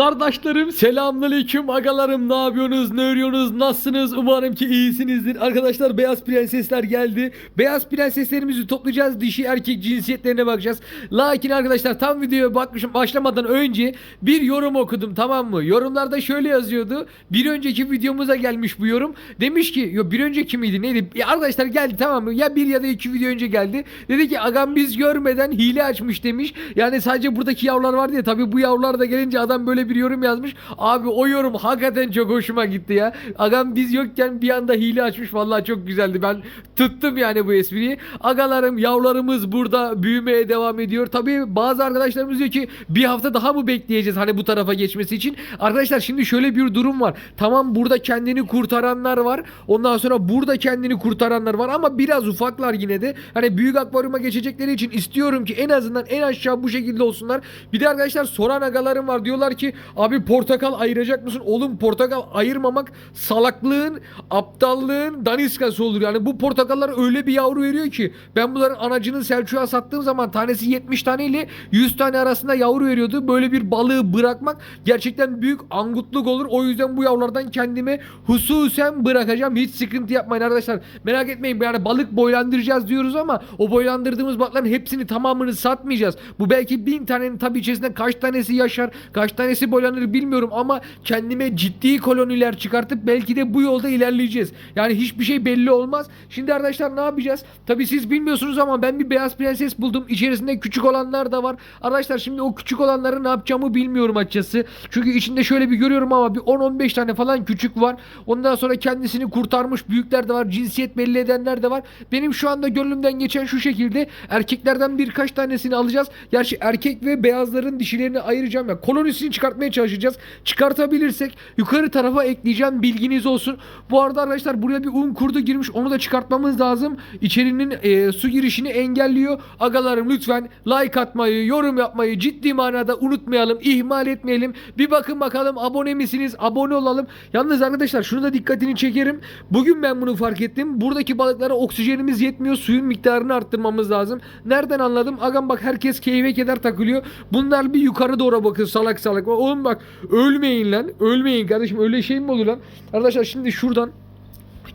Kardeşlerim selamünaleyküm. Agalarım ne yapıyorsunuz ne örüyorsunuz nasılsınız? Umarım ki iyisinizdir. Arkadaşlar beyaz prensesler geldi. Beyaz prenseslerimizi toplayacağız. Dişi erkek cinsiyetlerine bakacağız. Lakin arkadaşlar tam videoya bakmışım. Başlamadan önce bir yorum okudum tamam mı? Yorumlarda şöyle yazıyordu. Bir önceki videomuza gelmiş bu yorum. Demiş ki yo bir önceki miydi neydi? Ya arkadaşlar geldi tamam mı? Ya bir ya da iki video önce geldi. Dedi ki agam biz görmeden hile açmış demiş. Yani sadece buradaki yavrular var diye tabi bu yavrular da gelince adam böyle bir yorum yazmış. Abi o yorum hakikaten çok hoşuma gitti ya. Agam biz yokken bir anda hile açmış. Vallahi çok güzeldi. Ben tuttum yani bu espriyi. Agalarım yavrularımız burada büyümeye devam ediyor. Tabi bazı arkadaşlarımız diyor ki bir hafta daha mı bekleyeceğiz hani bu tarafa geçmesi için. Arkadaşlar şimdi şöyle bir durum var. Tamam burada kendini kurtaranlar var. Ondan sonra burada kendini kurtaranlar var ama biraz ufaklar yine de. Hani büyük akvaryuma geçecekleri için istiyorum ki en azından en aşağı bu şekilde olsunlar. Bir de arkadaşlar soran agalarım var. Diyorlar ki abi portakal ayıracak mısın? Oğlum portakal ayırmamak salaklığın, aptallığın daniskası olur. Yani bu portakallar öyle bir yavru veriyor ki ben bunların anacını Selçuk'a sattığım zaman tanesi 70 tane ile 100 tane arasında yavru veriyordu. Böyle bir balığı bırakmak gerçekten büyük angutluk olur. O yüzden bu yavrulardan kendime hususen bırakacağım. Hiç sıkıntı yapmayın arkadaşlar. Merak etmeyin yani balık boylandıracağız diyoruz ama o boylandırdığımız balıkların hepsini tamamını satmayacağız. Bu belki bin tanenin tabi içerisinde kaç tanesi yaşar, kaç tanesi boylanır bilmiyorum ama kendime ciddi koloniler çıkartıp belki de bu yolda ilerleyeceğiz. Yani hiçbir şey belli olmaz. Şimdi arkadaşlar ne yapacağız? Tabi siz bilmiyorsunuz ama ben bir beyaz prenses buldum. İçerisinde küçük olanlar da var. Arkadaşlar şimdi o küçük olanları ne yapacağımı bilmiyorum açıkçası. Çünkü içinde şöyle bir görüyorum ama bir 10-15 tane falan küçük var. Ondan sonra kendisini kurtarmış büyükler de var. Cinsiyet belli edenler de var. Benim şu anda gönlümden geçen şu şekilde erkeklerden birkaç tanesini alacağız. Gerçi erkek ve beyazların dişilerini ayıracağım ya. Kolonisini çıkartmaya çalışacağız. Çıkartabilirsek yukarı tarafa ekleyeceğim bilginiz olsun. Bu arada arkadaşlar buraya bir un kurdu girmiş. Onu da çıkartmamız lazım. İçerinin e, su girişini engelliyor. Agalarım lütfen like atmayı, yorum yapmayı ciddi manada unutmayalım. ihmal etmeyelim. Bir bakın bakalım abone misiniz? Abone olalım. Yalnız arkadaşlar şunu da dikkatini çekerim. Bugün ben bunu fark ettim. Buradaki balıklara oksijenimiz yetmiyor. Suyun miktarını arttırmamız lazım. Nereden anladım? Agam bak herkes keyfe keder takılıyor. Bunlar bir yukarı doğru bakıyor salak salak. Oğlum bak ölmeyin lan. Ölmeyin kardeşim. Öyle şey mi olur lan? Arkadaşlar şimdi şuradan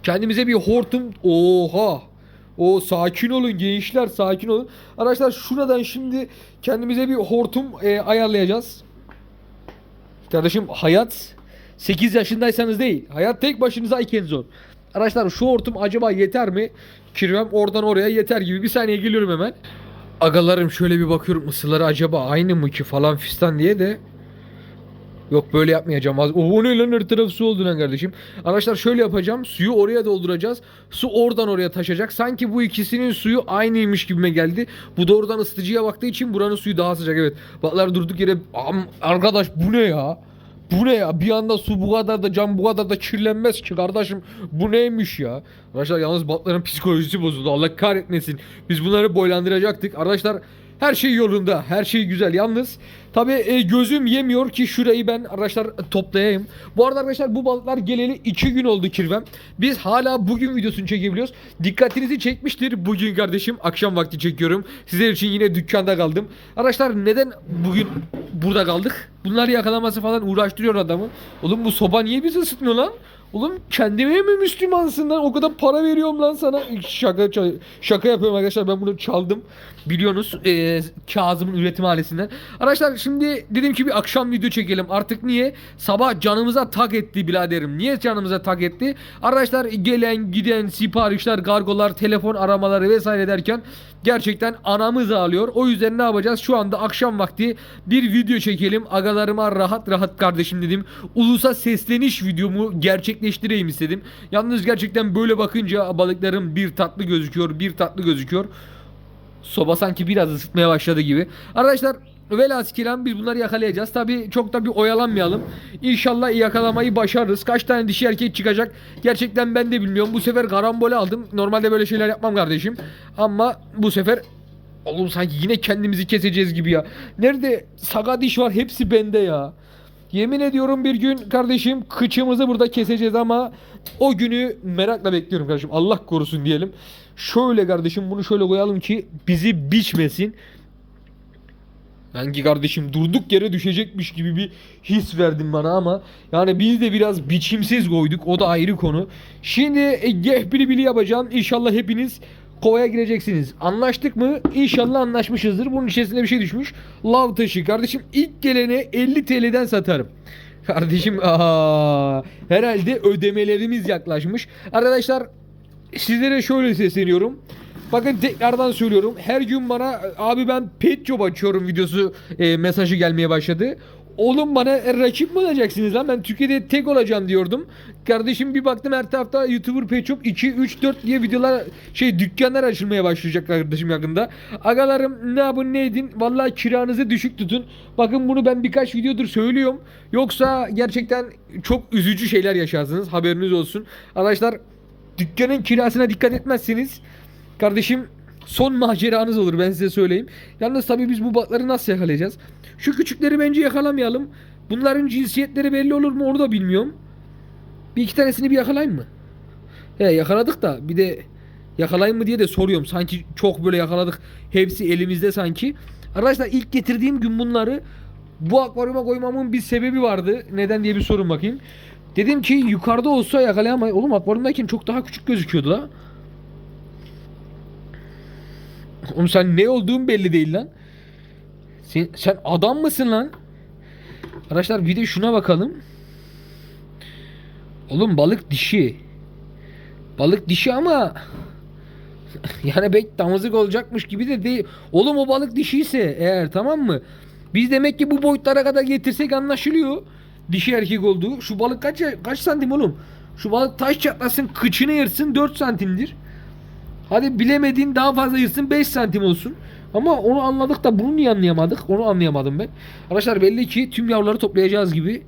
kendimize bir hortum. Oha. O sakin olun gençler sakin olun. Arkadaşlar şuradan şimdi kendimize bir hortum e, ayarlayacağız. Kardeşim hayat 8 yaşındaysanız değil. Hayat tek başınıza iken zor. Arkadaşlar şu hortum acaba yeter mi? Kirvem oradan oraya yeter gibi. Bir saniye geliyorum hemen. Agalarım şöyle bir bakıyorum ısıları acaba aynı mı ki falan fistan diye de Yok böyle yapmayacağım. O ne lan her taraf su oldu lan kardeşim. Arkadaşlar şöyle yapacağım. Suyu oraya dolduracağız. Su oradan oraya taşacak. Sanki bu ikisinin suyu aynıymış gibime geldi. Bu doğrudan ısıtıcıya baktığı için buranın suyu daha sıcak. Evet. Baklar durduk yere Am- arkadaş bu ne ya? Bu ne ya? Bir anda su bu kadar da cam bu kadar da kirlenmez ki kardeşim. Bu neymiş ya? Arkadaşlar yalnız balıkların psikolojisi bozuldu. Allah kahretmesin. Biz bunları boylandıracaktık. Arkadaşlar her şey yolunda. Her şey güzel. Yalnız tabi gözüm yemiyor ki şurayı ben arkadaşlar toplayayım. Bu arada arkadaşlar bu balıklar geleli 2 gün oldu kirvem. Biz hala bugün videosunu çekebiliyoruz. Dikkatinizi çekmiştir bugün kardeşim. Akşam vakti çekiyorum. Sizler için yine dükkanda kaldım. Arkadaşlar neden bugün burada kaldık? Bunları yakalaması falan uğraştırıyor adamı. Oğlum bu soba niye bizi ısıtmıyor lan? Oğlum kendime mi Müslümansın lan? O kadar para veriyorum lan sana. Şaka şaka yapıyorum arkadaşlar. Ben bunu çaldım. Biliyorsunuz e, Kazım'ın üretim ailesinden. Arkadaşlar şimdi dedim ki bir akşam video çekelim. Artık niye? Sabah canımıza tak etti biraderim. Niye canımıza tak etti? Arkadaşlar gelen giden siparişler, kargolar, telefon aramaları vesaire derken gerçekten anamız ağlıyor. O yüzden ne yapacağız? Şu anda akşam vakti bir video çekelim. Agalarıma rahat rahat kardeşim dedim. Ulusa sesleniş videomu gerçekleştireyim istedim. Yalnız gerçekten böyle bakınca balıklarım bir tatlı gözüküyor, bir tatlı gözüküyor. Soba sanki biraz ısıtmaya başladı gibi. Arkadaşlar velhasıl kelam biz bunları yakalayacağız. Tabi çok da bir oyalanmayalım. İnşallah yakalamayı başarırız. Kaç tane dişi erkek çıkacak? Gerçekten ben de bilmiyorum. Bu sefer karambole aldım. Normalde böyle şeyler yapmam kardeşim. Ama bu sefer Oğlum sanki yine kendimizi keseceğiz gibi ya. Nerede saga diş var hepsi bende ya. Yemin ediyorum bir gün kardeşim kıçımızı burada keseceğiz ama o günü merakla bekliyorum kardeşim. Allah korusun diyelim. Şöyle kardeşim bunu şöyle koyalım ki bizi biçmesin. Sanki kardeşim durduk yere düşecekmiş gibi bir his verdin bana ama yani biz de biraz biçimsiz koyduk. O da ayrı konu. Şimdi e, gehbili bili yapacağım. İnşallah hepiniz kovaya gireceksiniz. Anlaştık mı? İnşallah anlaşmışızdır. Bunun içerisinde bir şey düşmüş. Lav taşı. Kardeşim ilk gelene 50 TL'den satarım. Kardeşim aa, herhalde ödemelerimiz yaklaşmış. Arkadaşlar sizlere şöyle sesleniyorum. Bakın tekrardan söylüyorum. Her gün bana abi ben pet job açıyorum videosu e, mesajı gelmeye başladı. Oğlum bana e, rakip mi olacaksınız lan? Ben Türkiye'de tek olacağım diyordum. Kardeşim bir baktım her tarafta YouTuber Pet Shop 2, 3, 4 diye videolar şey dükkanlar açılmaya başlayacak kardeşim yakında. Agalarım ne yapın ne edin? Vallahi kiranızı düşük tutun. Bakın bunu ben birkaç videodur söylüyorum. Yoksa gerçekten çok üzücü şeyler yaşarsınız. Haberiniz olsun. Arkadaşlar dükkanın kirasına dikkat etmezseniz kardeşim son maceranız olur ben size söyleyeyim. Yalnız tabii biz bu balıkları nasıl yakalayacağız? Şu küçükleri bence yakalamayalım. Bunların cinsiyetleri belli olur mu onu da bilmiyorum. Bir iki tanesini bir yakalayayım mı? He yakaladık da bir de yakalayayım mı diye de soruyorum. Sanki çok böyle yakaladık. Hepsi elimizde sanki. Arkadaşlar ilk getirdiğim gün bunları bu akvaryuma koymamın bir sebebi vardı. Neden diye bir sorun bakayım. Dedim ki yukarıda olsa yakalayamayız. Oğlum akvaryumdayken çok daha küçük gözüküyordu la. Oğlum sen ne olduğun belli değil lan. Sen, sen adam mısın lan? Arkadaşlar bir de şuna bakalım. Oğlum balık dişi. Balık dişi ama yani pek damızlık olacakmış gibi de değil. Oğlum o balık dişiyse eğer tamam mı? Biz demek ki bu boyutlara kadar getirsek anlaşılıyor. Dişi erkek olduğu. Şu balık kaç kaç santim oğlum? Şu balık taş çatlasın kıçını yırsın 4 santimdir. Hadi bilemediğin daha fazla yırsın 5 santim olsun. Ama onu anladık da bunu niye anlayamadık? Onu anlayamadım ben. Arkadaşlar belli ki tüm yavruları toplayacağız gibi.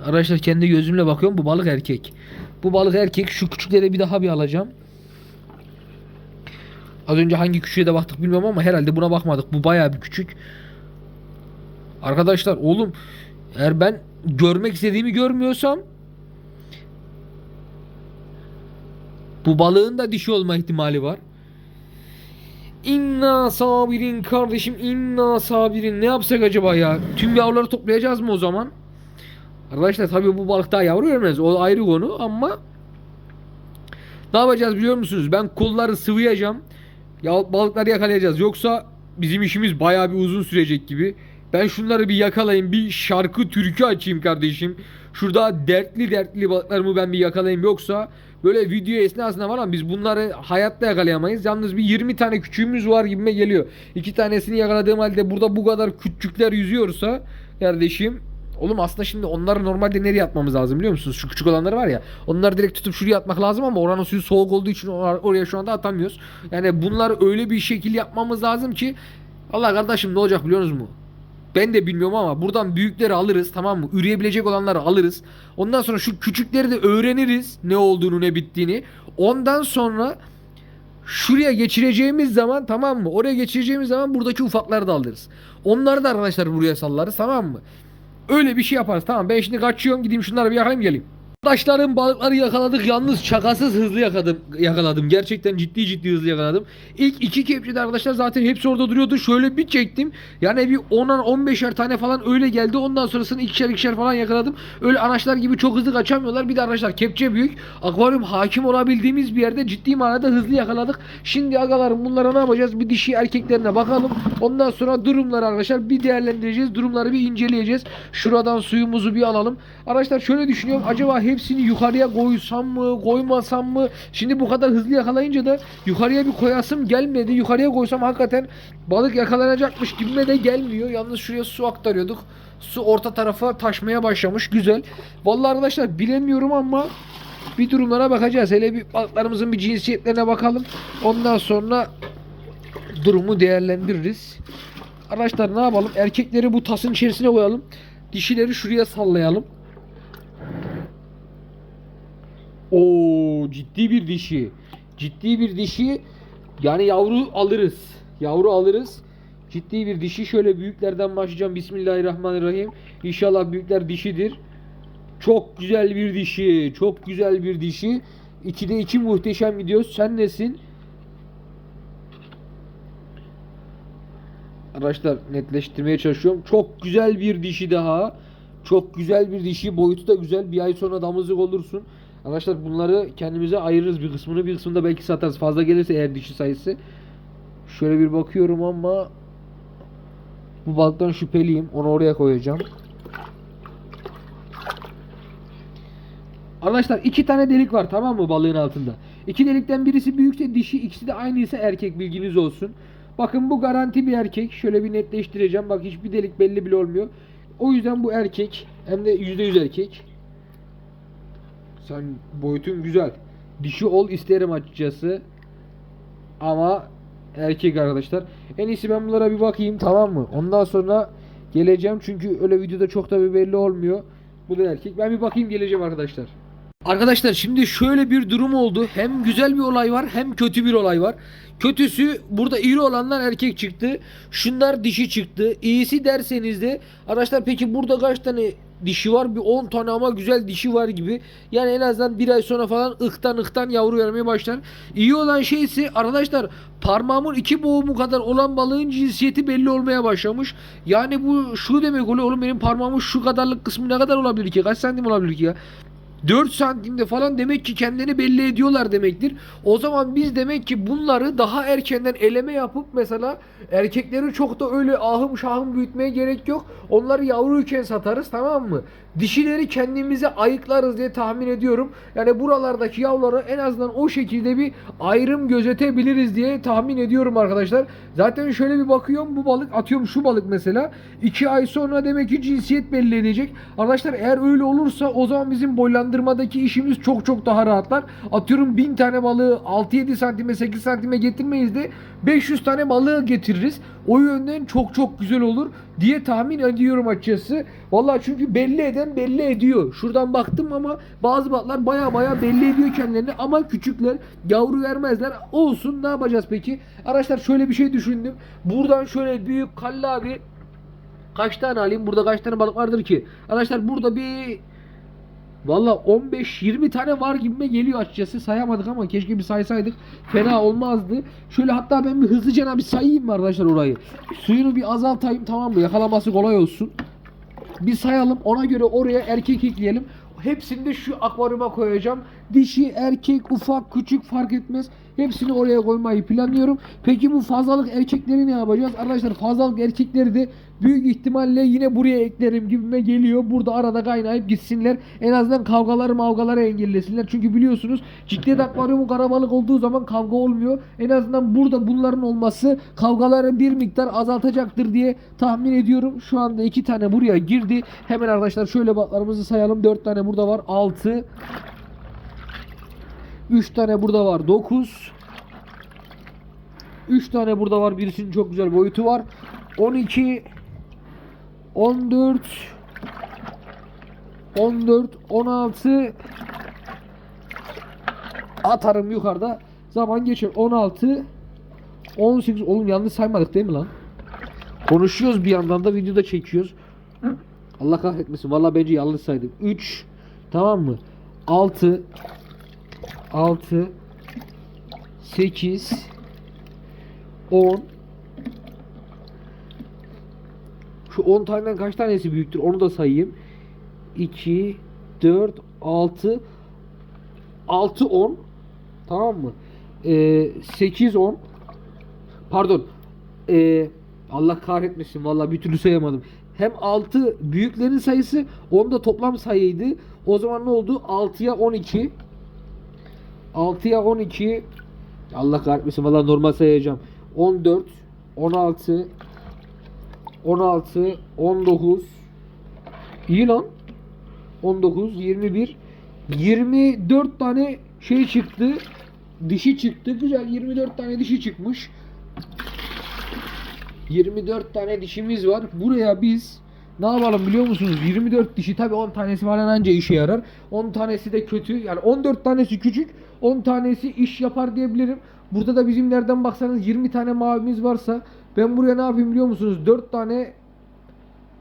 Arkadaşlar kendi gözümle bakıyorum bu balık erkek. Bu balık erkek. Şu küçükleri bir daha bir alacağım. Az önce hangi küçüğe de baktık bilmiyorum ama herhalde buna bakmadık. Bu bayağı bir küçük. Arkadaşlar oğlum eğer ben görmek istediğimi görmüyorsam bu balığın da dişi olma ihtimali var. İnna sabirin kardeşim inna sabirin ne yapsak acaba ya? Tüm yavruları toplayacağız mı o zaman? Arkadaşlar tabii bu balık daha yavru vermez. O ayrı konu ama ne yapacağız biliyor musunuz? Ben kolları sıvayacağım. Ya balıkları yakalayacağız. Yoksa bizim işimiz bayağı bir uzun sürecek gibi. Ben şunları bir yakalayayım. Bir şarkı türkü açayım kardeşim. Şurada dertli dertli balıklarımı ben bir yakalayayım. Yoksa böyle video esnasında var ama biz bunları hayatta yakalayamayız. Yalnız bir 20 tane küçüğümüz var gibime geliyor. İki tanesini yakaladığım halde burada bu kadar küçükler yüzüyorsa kardeşim Oğlum aslında şimdi onları normalde nereye atmamız lazım biliyor musunuz? Şu küçük olanları var ya. Onları direkt tutup şuraya atmak lazım ama oranın suyu soğuk olduğu için or- oraya şu anda atamıyoruz. Yani bunları öyle bir şekil yapmamız lazım ki Allah kardeşim ne olacak biliyorsunuz mu? Ben de bilmiyorum ama buradan büyükleri alırız tamam mı? Üreyebilecek olanları alırız. Ondan sonra şu küçükleri de öğreniriz ne olduğunu ne bittiğini. Ondan sonra şuraya geçireceğimiz zaman tamam mı? Oraya geçireceğimiz zaman buradaki ufakları da alırız. Onları da arkadaşlar buraya sallarız tamam mı? Öyle bir şey yaparız. Tamam ben şimdi kaçıyorum gideyim şunları bir yakalayayım geleyim. Arkadaşlarım balıkları yakaladık yalnız şakasız hızlı yakaladım, yakaladım. Gerçekten ciddi ciddi hızlı yakaladım. İlk iki kepçede arkadaşlar zaten hepsi orada duruyordu. Şöyle bir çektim. Yani bir 10'ar 15'er tane falan öyle geldi. Ondan sonrasını ikişer ikişer falan yakaladım. Öyle anaçlar gibi çok hızlı kaçamıyorlar. Bir de arkadaşlar kepçe büyük. Akvaryum hakim olabildiğimiz bir yerde ciddi manada hızlı yakaladık. Şimdi agalarım bunlara ne yapacağız? Bir dişi erkeklerine bakalım. Ondan sonra durumları arkadaşlar bir değerlendireceğiz. Durumları bir inceleyeceğiz. Şuradan suyumuzu bir alalım. Arkadaşlar şöyle düşünüyorum. Acaba hepsini yukarıya koysam mı, koymasam mı? Şimdi bu kadar hızlı yakalayınca da yukarıya bir koyasım gelmedi. Yukarıya koysam hakikaten balık yakalanacakmış gibime de gelmiyor. Yalnız şuraya su aktarıyorduk. Su orta tarafa taşmaya başlamış. Güzel. Vallahi arkadaşlar bilemiyorum ama bir durumlara bakacağız. Hele bir balıklarımızın bir cinsiyetlerine bakalım. Ondan sonra durumu değerlendiririz. Arkadaşlar ne yapalım? Erkekleri bu tasın içerisine koyalım. Dişileri şuraya sallayalım. Oo ciddi bir dişi. Ciddi bir dişi. Yani yavru alırız. Yavru alırız. Ciddi bir dişi. Şöyle büyüklerden başlayacağım. Bismillahirrahmanirrahim. İnşallah büyükler dişidir. Çok güzel bir dişi. Çok güzel bir dişi. İkide iki muhteşem gidiyoruz. Sen nesin? Arkadaşlar netleştirmeye çalışıyorum. Çok güzel bir dişi daha. Çok güzel bir dişi. Boyutu da güzel. Bir ay sonra damızlık olursun. Arkadaşlar bunları kendimize ayırırız. Bir kısmını bir kısmını da belki satarız. Fazla gelirse eğer dişi sayısı. Şöyle bir bakıyorum ama bu balıktan şüpheliyim. Onu oraya koyacağım. Arkadaşlar iki tane delik var tamam mı balığın altında. İki delikten birisi büyükse dişi ikisi de aynıysa erkek bilginiz olsun. Bakın bu garanti bir erkek. Şöyle bir netleştireceğim. Bak hiçbir delik belli bile olmuyor. O yüzden bu erkek. Hem de %100 erkek. Sen boyutun güzel. Dişi ol isterim açıkçası. Ama erkek arkadaşlar. En iyisi ben bunlara bir bakayım tamam mı? Ondan sonra geleceğim. Çünkü öyle videoda çok da bir belli olmuyor. Bu da erkek. Ben bir bakayım geleceğim arkadaşlar. Arkadaşlar şimdi şöyle bir durum oldu. Hem güzel bir olay var hem kötü bir olay var. Kötüsü burada iri olanlar erkek çıktı. Şunlar dişi çıktı. İyisi derseniz de arkadaşlar peki burada kaç tane dişi var? Bir 10 tane ama güzel dişi var gibi. Yani en azından bir ay sonra falan ıhtan ıhtan yavru vermeye başlar. İyi olan şey ise arkadaşlar parmağımın iki boğumu kadar olan balığın cinsiyeti belli olmaya başlamış. Yani bu şu demek oluyor oğlum benim parmağımın şu kadarlık kısmı ne kadar olabilir ki? Kaç santim olabilir ki ya? 4 santimde falan demek ki kendini belli ediyorlar demektir. O zaman biz demek ki bunları daha erkenden eleme yapıp mesela erkekleri çok da öyle ahım şahım büyütmeye gerek yok. Onları yavruyken satarız tamam mı? Dişileri kendimize ayıklarız diye tahmin ediyorum. Yani buralardaki yavruları en azından o şekilde bir ayrım gözetebiliriz diye tahmin ediyorum arkadaşlar. Zaten şöyle bir bakıyorum bu balık atıyorum şu balık mesela 2 ay sonra demek ki cinsiyet belli edecek. Arkadaşlar eğer öyle olursa o zaman bizim boylandırmadaki işimiz çok çok daha rahatlar. Atıyorum 1000 tane balığı 6-7 santime 8 santime getirmeyiz de 500 tane balığı getiririz. O yönden çok çok güzel olur diye tahmin ediyorum açıkçası. Vallahi çünkü belli eden belli ediyor. Şuradan baktım ama bazı balıklar baya baya belli ediyor kendilerini ama küçükler yavru vermezler. Olsun ne yapacağız peki? Arkadaşlar şöyle bir şey düşündüm. Buradan şöyle büyük kallavi kaç tane alayım? Burada kaç tane balık vardır ki? Arkadaşlar burada bir Valla 15-20 tane var gibime geliyor açıkçası. Sayamadık ama keşke bir saysaydık. Fena olmazdı. Şöyle hatta ben bir hızlıca bir sayayım arkadaşlar orayı. Suyunu bir azaltayım tamam mı? Yakalaması kolay olsun. Bir sayalım. Ona göre oraya erkek ekleyelim. Hepsini de şu akvaryuma koyacağım. Dişi, erkek, ufak, küçük fark etmez. Hepsini oraya koymayı planlıyorum. Peki bu fazlalık erkekleri ne yapacağız? Arkadaşlar fazlalık erkekleri de büyük ihtimalle yine buraya eklerim gibime geliyor. Burada arada kaynayıp gitsinler. En azından kavgaları mavgaları engellesinler. Çünkü biliyorsunuz ciddiyet akvaryumu karabalık olduğu zaman kavga olmuyor. En azından burada bunların olması kavgaları bir miktar azaltacaktır diye tahmin ediyorum. Şu anda iki tane buraya girdi. Hemen arkadaşlar şöyle balıklarımızı sayalım. Dört tane burada var. Altı. 3 tane burada var 9 3 tane burada var birisinin çok güzel boyutu var. 12 14 14 16 atarım yukarıda. Zaman geçer 16 18 oğlum yanlış saymadık değil mi lan? Konuşuyoruz bir yandan da videoda çekiyoruz. Allah kahretmesin. Vallahi bence yanlış saydım. 3 tamam mı? 6 6 8 10 Şu 10 taneden kaç tanesi büyüktür onu da sayayım. 2 4 6 6 10 Tamam mı? Ee, 8 10 Pardon. Ee, Allah kahretmesin vallahi bir türlü sayamadım. Hem 6 büyüklerin sayısı 10 da toplam sayıydı. O zaman ne oldu? 6'ya 12 6'ya 12 Allah kahretmesin valla normal sayacağım. 14 16 16 19 İyi lan. 19 21 24 tane şey çıktı. Dişi çıktı. Güzel 24 tane dişi çıkmış. 24 tane dişimiz var. Buraya biz ne yapalım biliyor musunuz? 24 dişi tabi 10 tanesi falan anca işe yarar. 10 tanesi de kötü. Yani 14 tanesi küçük. 10 tanesi iş yapar diyebilirim. Burada da bizim nereden baksanız 20 tane mavimiz varsa ben buraya ne yapayım biliyor musunuz? 4 tane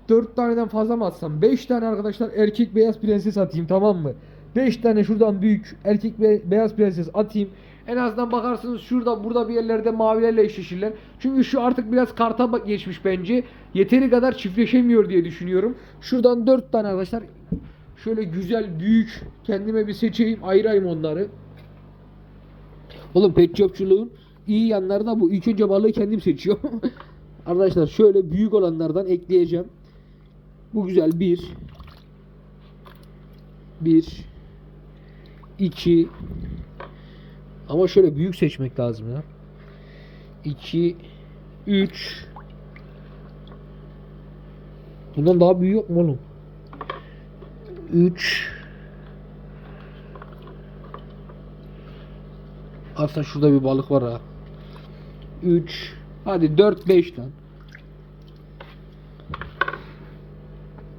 4 taneden fazla mı atsam? 5 tane arkadaşlar erkek beyaz prenses atayım tamam mı? 5 tane şuradan büyük erkek be- beyaz prenses atayım. En azından bakarsınız şurada burada bir yerlerde mavilerle eşleşirler. Çünkü şu artık biraz karta geçmiş bence. Yeteri kadar çiftleşemiyor diye düşünüyorum. Şuradan 4 tane arkadaşlar şöyle güzel büyük kendime bir seçeyim ayırayım onları. Oğlum pet shopçuluğun iyi yanları da bu. İlk önce balığı kendim seçiyorum. Arkadaşlar şöyle büyük olanlardan ekleyeceğim. Bu güzel. Bir. Bir. iki. Ama şöyle büyük seçmek lazım ya. 2 3 Bundan daha büyük yok mu oğlum? 3 Aslında şurada bir balık var ha. 3 Hadi 4 5 lan.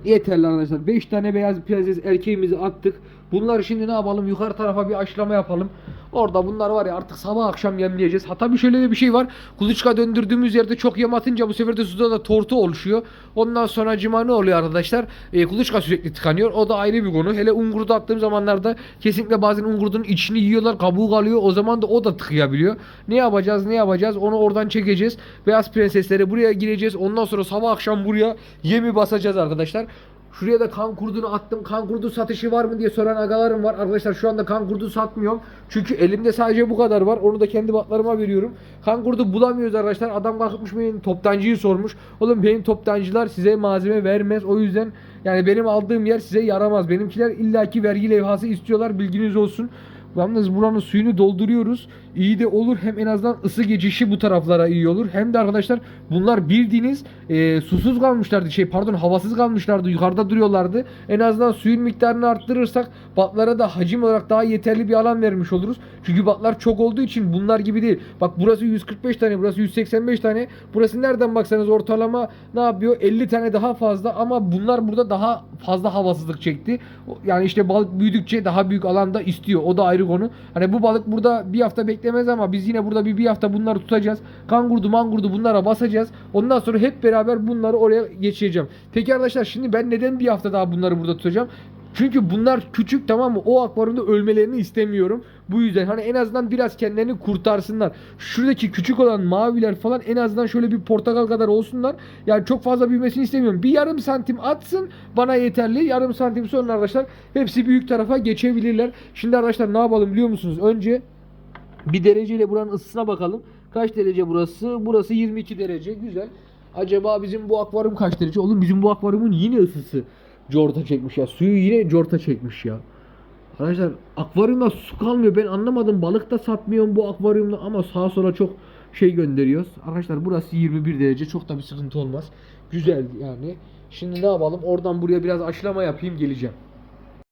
Yeterli arkadaşlar. 5 tane beyaz prenses erkeğimizi attık. Bunları şimdi ne yapalım? Yukarı tarafa bir aşılama yapalım. Orada bunlar var ya artık sabah akşam yemleyeceğiz. Hatta bir şöyle bir şey var. Kuluçka döndürdüğümüz yerde çok yem atınca bu sefer de suda da tortu oluşuyor. Ondan sonra cima ne oluyor arkadaşlar? E, kuluçka sürekli tıkanıyor. O da ayrı bir konu. Hele ungurda attığım zamanlarda kesinlikle bazen ungurdun içini yiyorlar. Kabuğu kalıyor. O zaman da o da tıkayabiliyor. Ne yapacağız? Ne yapacağız? Onu oradan çekeceğiz. Beyaz prensesleri buraya gireceğiz. Ondan sonra sabah akşam buraya yemi basacağız arkadaşlar. Şuraya da kan kurdunu attım. Kan kurdu satışı var mı diye soran agalarım var. Arkadaşlar şu anda kan kurdu satmıyorum. Çünkü elimde sadece bu kadar var. Onu da kendi batlarıma veriyorum. Kan kurdu bulamıyoruz arkadaşlar. Adam kalkmış benim toptancıyı sormuş. Oğlum benim toptancılar size malzeme vermez. O yüzden yani benim aldığım yer size yaramaz. Benimkiler illaki vergi levhası istiyorlar. Bilginiz olsun. Yalnız buranın suyunu dolduruyoruz. İyi de olur. Hem en azından ısı geçişi bu taraflara iyi olur. Hem de arkadaşlar bunlar bildiğiniz e, susuz kalmışlardı. Şey pardon havasız kalmışlardı. Yukarıda duruyorlardı. En azından suyun miktarını arttırırsak batlara da hacim olarak daha yeterli bir alan vermiş oluruz. Çünkü batlar çok olduğu için bunlar gibi değil. Bak burası 145 tane, burası 185 tane. Burası nereden baksanız ortalama ne yapıyor? 50 tane daha fazla ama bunlar burada daha fazla havasızlık çekti. Yani işte balık büyüdükçe daha büyük alanda istiyor. O da ayrı konu. Hani bu balık burada bir hafta beklemez ama biz yine burada bir, bir hafta bunları tutacağız. Kangurdu mangurdu bunlara basacağız. Ondan sonra hep beraber bunları oraya geçireceğim. Peki arkadaşlar şimdi ben neden bir hafta daha bunları burada tutacağım? Çünkü bunlar küçük tamam mı? O akvaryumda ölmelerini istemiyorum. Bu yüzden hani en azından biraz kendilerini kurtarsınlar. Şuradaki küçük olan maviler falan en azından şöyle bir portakal kadar olsunlar. Yani çok fazla büyümesini istemiyorum. Bir yarım santim atsın bana yeterli. Yarım santim sonra arkadaşlar hepsi büyük tarafa geçebilirler. Şimdi arkadaşlar ne yapalım biliyor musunuz? Önce bir dereceyle buranın ısısına bakalım. Kaç derece burası? Burası 22 derece. Güzel. Acaba bizim bu akvaryum kaç derece? Oğlum bizim bu akvaryumun yine ısısı corta çekmiş ya. Suyu yine corta çekmiş ya. Arkadaşlar akvaryumda su kalmıyor. Ben anlamadım. Balık da satmıyorum bu akvaryumda ama sağa sola çok şey gönderiyoruz. Arkadaşlar burası 21 derece. Çok da bir sıkıntı olmaz. Güzel yani. Şimdi ne yapalım? Oradan buraya biraz aşılama yapayım geleceğim.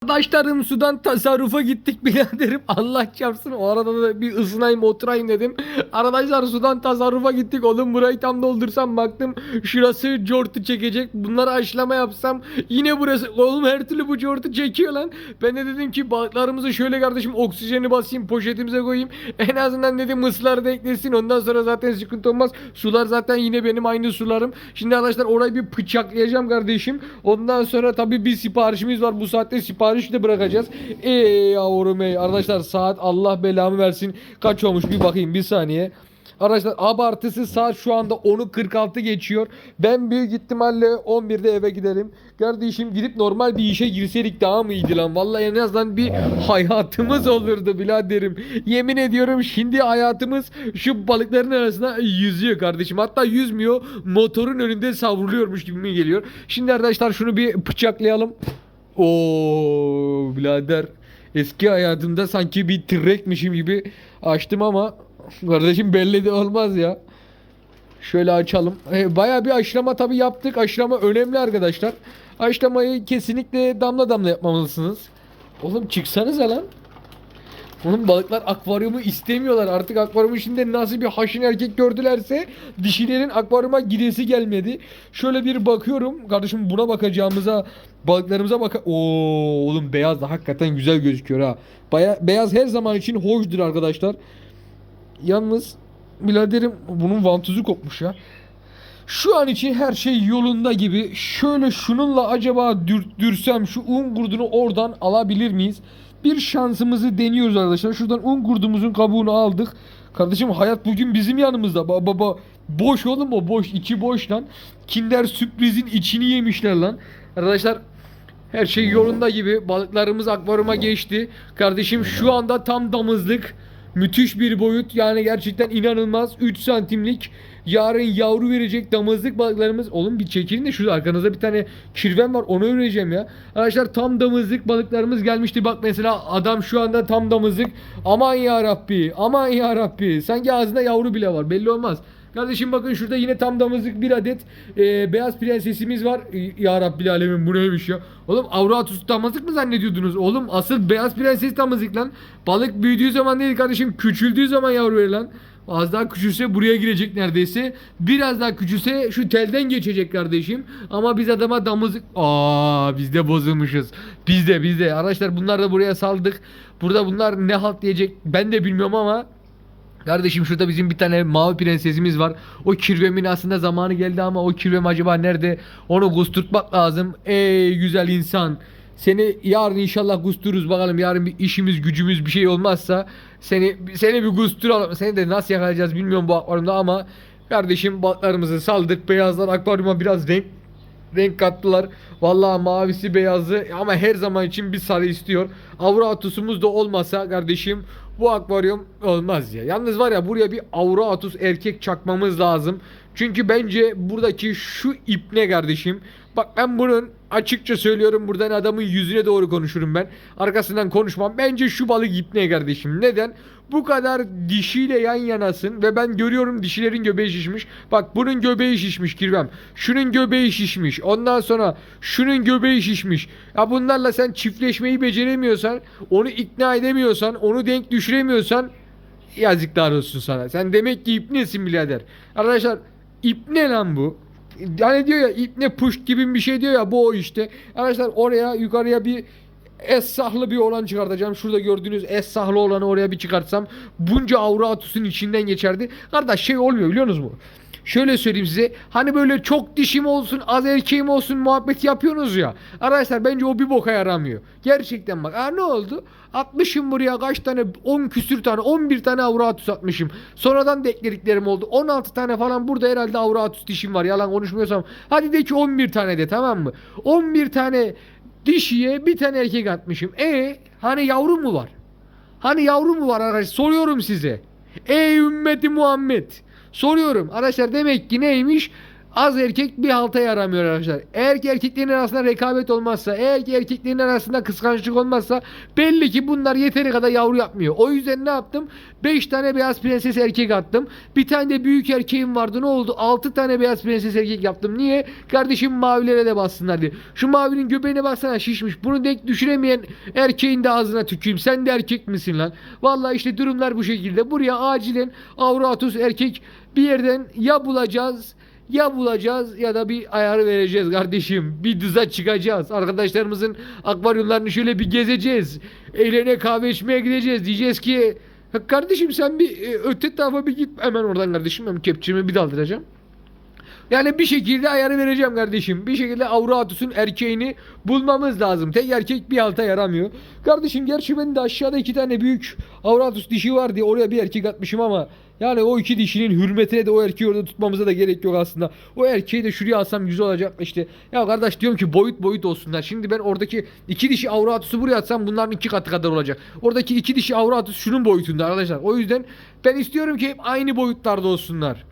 Arkadaşlarım sudan tasarrufa gittik biraderim. Allah çarpsın. O arada da bir ısınayım oturayım dedim. Arkadaşlar sudan tasarrufa gittik. Oğlum burayı tam doldursam baktım. Şurası cortu çekecek. Bunları aşılama yapsam yine burası. Oğlum her türlü bu cortu çekiyor lan. Ben de dedim ki balıklarımızı şöyle kardeşim oksijeni basayım poşetimize koyayım. En azından dedim ısıları da eklesin. Ondan sonra zaten sıkıntı olmaz. Sular zaten yine benim aynı sularım. Şimdi arkadaşlar orayı bir bıçaklayacağım kardeşim. Ondan sonra tabii bir siparişimiz var. Bu saatte sipariş de bırakacağız. Ey yavrum ey. Arkadaşlar saat Allah belamı versin. Kaç olmuş bir bakayım bir saniye. Arkadaşlar abartısı saat şu anda 10'u 46 geçiyor. Ben büyük ihtimalle 11'de eve giderim. Kardeşim gidip normal bir işe girseydik daha mı iyiydi lan? Vallahi en azından bir hayatımız olurdu biraderim. Yemin ediyorum şimdi hayatımız şu balıkların arasında yüzüyor kardeşim. Hatta yüzmüyor. Motorun önünde savruluyormuş gibi mi geliyor? Şimdi arkadaşlar şunu bir bıçaklayalım. Oo birader. Eski hayatımda sanki bir trekmişim gibi açtım ama kardeşim belli de olmaz ya. Şöyle açalım. E, bayağı bir aşılama tabi yaptık. Aşılama önemli arkadaşlar. Aşılamayı kesinlikle damla damla yapmamalısınız. Oğlum çıksanıza lan. Oğlum balıklar akvaryumu istemiyorlar. Artık akvaryumun içinde nasıl bir haşin erkek gördülerse dişilerin akvaryuma giresi gelmedi. Şöyle bir bakıyorum. Kardeşim buna bakacağımıza balıklarımıza bak. Oo oğlum beyaz da hakikaten güzel gözüküyor ha. Baya, beyaz her zaman için hoşdur arkadaşlar. Yalnız biraderim bunun vantuzu kopmuş ya. Şu an için her şey yolunda gibi. Şöyle şununla acaba dür, dürsem şu un gurdunu oradan alabilir miyiz? Bir şansımızı deniyoruz arkadaşlar. Şuradan un kurdumuzun kabuğunu aldık. Kardeşim hayat bugün bizim yanımızda. Baba baba boş oğlum o boş içi boş lan. Kinder sürprizin içini yemişler lan. Arkadaşlar her şey yolunda gibi. Balıklarımız akvaryuma geçti. Kardeşim şu anda tam damızlık. Müthiş bir boyut. Yani gerçekten inanılmaz. 3 santimlik. Yarın yavru verecek damızlık balıklarımız. Oğlum bir çekilin de şurada arkanızda bir tane kirven var. Onu öğreneceğim ya. Arkadaşlar tam damızlık balıklarımız gelmişti. Bak mesela adam şu anda tam damızlık. Aman ya Rabbi. Aman ya Rabbi. Sanki ağzında yavru bile var. Belli olmaz. Kardeşim bakın şurada yine tam damızlık bir adet e, beyaz prensesimiz var. Ya Rabbil Alemin bu neymiş ya? Oğlum Avratus damızlık mı zannediyordunuz? Oğlum asıl beyaz prenses damızlık lan. Balık büyüdüğü zaman değil kardeşim küçüldüğü zaman yavru lan. Az daha küçülse buraya girecek neredeyse. Biraz daha küçülse şu telden geçecek kardeşim. Ama biz adama damızlık... Aa biz de bozulmuşuz. Biz de biz de. Arkadaşlar bunlar da buraya saldık. Burada bunlar ne halt diyecek ben de bilmiyorum ama Kardeşim şurada bizim bir tane mavi prensesimiz var. O kirvemin aslında zamanı geldi ama o kirvem acaba nerede? Onu kusturtmak lazım. Ey güzel insan. Seni yarın inşallah kustururuz bakalım. Yarın bir işimiz gücümüz bir şey olmazsa seni seni bir kusturalım. Seni de nasıl yakalayacağız bilmiyorum bu akvaryumda ama kardeşim balıklarımızı saldık. Beyazlar akvaryuma biraz renk renk kattılar. Vallahi mavisi beyazı ama her zaman için bir sarı istiyor. Avratus'umuz da olmasa kardeşim bu akvaryum olmaz ya. Yalnız var ya buraya bir Auratus erkek çakmamız lazım. Çünkü bence buradaki şu ipne kardeşim. Bak ben bunun açıkça söylüyorum buradan adamın yüzüne doğru konuşurum ben. Arkasından konuşmam. Bence şu balık ipne kardeşim. Neden? Bu kadar dişiyle yan yanasın ve ben görüyorum dişilerin göbeği şişmiş. Bak bunun göbeği şişmiş kirvem. Şunun göbeği şişmiş. Ondan sonra şunun göbeği şişmiş. Ya bunlarla sen çiftleşmeyi beceremiyorsan, onu ikna edemiyorsan, onu denk düşüremiyorsan yazıklar olsun sana. Sen demek ki ipnesin birader. Arkadaşlar ipne lan bu. Hani diyor ya ipne puş gibi bir şey diyor ya bu o işte. Arkadaşlar oraya yukarıya bir Essahlı bir olan çıkartacağım. Şurada gördüğünüz Essahlı olanı oraya bir çıkartsam bunca Auratus'un içinden geçerdi. Kardeş şey olmuyor biliyor musunuz mu? Şöyle söyleyeyim size. Hani böyle çok dişim olsun az erkeğim olsun muhabbeti yapıyorsunuz ya. Arkadaşlar bence o bir boka yaramıyor. Gerçekten bak. Aa ne oldu? Atmışım buraya kaç tane 10 küsür tane 11 tane Auratus atmışım. Sonradan da eklediklerim oldu. 16 tane falan burada herhalde Auratus dişim var. Yalan konuşmuyorsam. Hadi de ki 11 tane de tamam mı? 11 tane dişiye bir tane erkek atmışım. E hani yavru mu var? Hani yavru mu var arkadaşlar? Soruyorum size. Ey ümmeti Muhammed. Soruyorum. Arkadaşlar demek ki neymiş? Az erkek bir halta yaramıyor arkadaşlar. Eğer ki erkeklerin arasında rekabet olmazsa, eğer ki erkeklerin arasında kıskançlık olmazsa belli ki bunlar yeteri kadar yavru yapmıyor. O yüzden ne yaptım? 5 tane beyaz prenses erkek attım. Bir tane de büyük erkeğim vardı. Ne oldu? 6 tane beyaz prenses erkek yaptım. Niye? Kardeşim mavilere de bassınlar diye. Şu mavinin göbeğine baksana şişmiş. Bunu denk düşüremeyen erkeğin de ağzına tüküreyim. Sen de erkek misin lan? Vallahi işte durumlar bu şekilde. Buraya acilen Auratus erkek bir yerden ya bulacağız ya bulacağız ya da bir ayarı vereceğiz kardeşim. Bir dıza çıkacağız. Arkadaşlarımızın akvaryumlarını şöyle bir gezeceğiz. Eğlene kahve içmeye gideceğiz. Diyeceğiz ki "Ha kardeşim sen bir e, öte tarafa bir git. Hemen oradan kardeşim ben kepçemi bir daldıracağım. Yani bir şekilde ayarı vereceğim kardeşim. Bir şekilde Auratus'un erkeğini bulmamız lazım. Tek erkek bir alta yaramıyor. Kardeşim gerçi ben de aşağıda iki tane büyük Auratus dişi var diye oraya bir erkek atmışım ama yani o iki dişinin hürmetine de o erkeği orada tutmamıza da gerek yok aslında. O erkeği de şuraya alsam güzel olacak işte. Ya kardeş diyorum ki boyut boyut olsunlar. Şimdi ben oradaki iki dişi Auratus'u buraya atsam bunların iki katı kadar olacak. Oradaki iki dişi Auratus şunun boyutunda arkadaşlar. O yüzden ben istiyorum ki hep aynı boyutlarda olsunlar.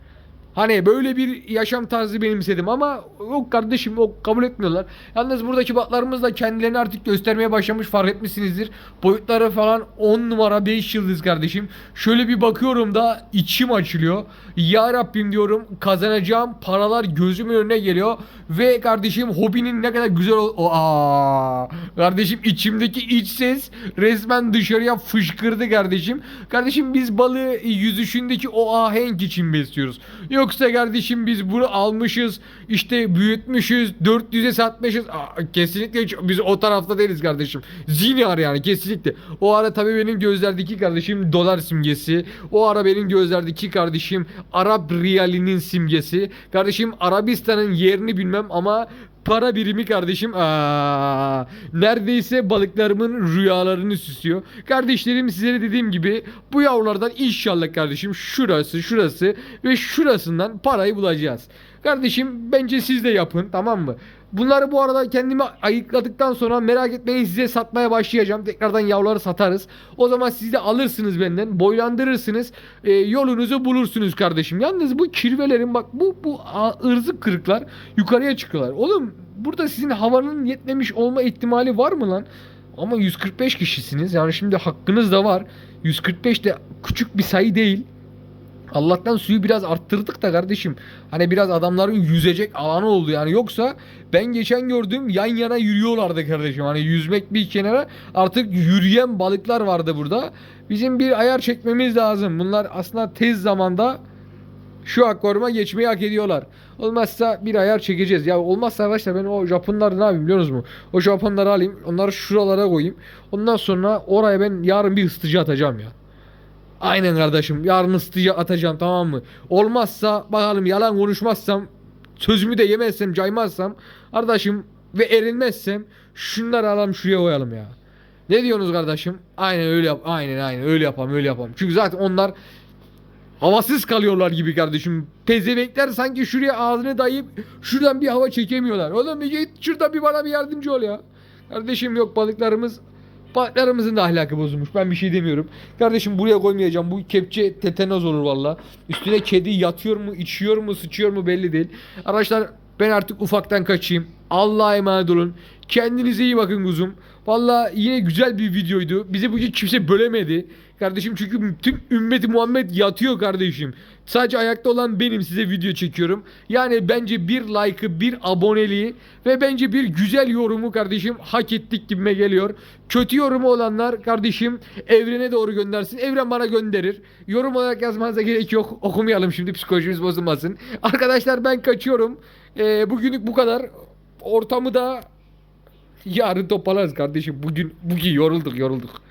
Hani böyle bir yaşam tarzı benimsedim ama yok kardeşim o kabul etmiyorlar. Yalnız buradaki batlarımız da kendilerini artık göstermeye başlamış fark etmişsinizdir. Boyutları falan 10 numara 5 yıldız kardeşim. Şöyle bir bakıyorum da içim açılıyor. Ya Rabbim diyorum kazanacağım paralar gözümün önüne geliyor. Ve kardeşim hobinin ne kadar güzel ol... Aa, kardeşim içimdeki iç ses resmen dışarıya fışkırdı kardeşim. Kardeşim biz balığı yüzüşündeki o ahenk için besliyoruz. Yoksa kardeşim biz bunu almışız işte büyütmüşüz 400'e satmışız. Aa, kesinlikle hiç- biz o tarafta değiliz kardeşim. Zinar yani kesinlikle. O ara tabii benim gözlerdeki kardeşim dolar simgesi. O ara benim gözlerdeki kardeşim Arap riyalinin simgesi. Kardeşim Arabistan'ın yerini bilmem ama para birimi kardeşim. Aa, neredeyse balıklarımın rüyalarını süsüyor. Kardeşlerim size dediğim gibi bu yavrulardan inşallah kardeşim şurası şurası ve şurasından parayı bulacağız. Kardeşim bence siz de yapın tamam mı? Bunları bu arada kendimi ayıkladıktan sonra merak etmeyin size satmaya başlayacağım. Tekrardan yavruları satarız. O zaman siz de alırsınız benden. Boylandırırsınız. e, yolunuzu bulursunuz kardeşim. Yalnız bu kirvelerin bak bu bu a- ırzı kırıklar yukarıya çıkıyorlar. Oğlum burada sizin havanın yetmemiş olma ihtimali var mı lan? Ama 145 kişisiniz. Yani şimdi hakkınız da var. 145 de küçük bir sayı değil. Allah'tan suyu biraz arttırdık da kardeşim. Hani biraz adamların yüzecek alanı oldu yani. Yoksa ben geçen gördüm yan yana yürüyorlardı kardeşim. Hani yüzmek bir kenara artık yürüyen balıklar vardı burada. Bizim bir ayar çekmemiz lazım. Bunlar aslında tez zamanda şu akvaryuma geçmeyi hak ediyorlar. Olmazsa bir ayar çekeceğiz. Ya olmazsa arkadaşlar ben o Japonları ne yapayım biliyor musunuz? O Japonları alayım. Onları şuralara koyayım. Ondan sonra oraya ben yarın bir ısıtıcı atacağım ya. Aynen kardeşim. Yarın ısıtıcı atacağım tamam mı? Olmazsa bakalım yalan konuşmazsam sözümü de yemezsem caymazsam kardeşim ve erinmezsem şunları alalım şuraya koyalım ya. Ne diyorsunuz kardeşim? Aynen öyle yap. Aynen aynen öyle yapalım öyle yapalım. Çünkü zaten onlar havasız kalıyorlar gibi kardeşim. Pezevekler sanki şuraya ağzını dayayıp şuradan bir hava çekemiyorlar. Oğlum bir git şurada bir bana bir yardımcı ol ya. Kardeşim yok balıklarımız balıklarımızın da ahlakı bozulmuş. Ben bir şey demiyorum. Kardeşim buraya koymayacağım. Bu kepçe tetanoz olur valla. Üstüne kedi yatıyor mu, içiyor mu, sıçıyor mu belli değil. Arkadaşlar ben artık ufaktan kaçayım. Allah'a emanet olun. Kendinize iyi bakın kuzum. Valla yine güzel bir videoydu. Bizi bugün kimse bölemedi. Kardeşim çünkü tüm ümmeti Muhammed yatıyor kardeşim. Sadece ayakta olan benim size video çekiyorum. Yani bence bir like'ı, bir aboneliği ve bence bir güzel yorumu kardeşim hak ettik gibime geliyor. Kötü yorumu olanlar kardeşim evrene doğru göndersin. Evren bana gönderir. Yorum olarak yazmanıza gerek yok. Okumayalım şimdi psikolojimiz bozulmasın. Arkadaşlar ben kaçıyorum. Ee, bugünlük bu kadar. Ortamı da yarın toparlarız kardeşim. Bugün bugün yorulduk yorulduk.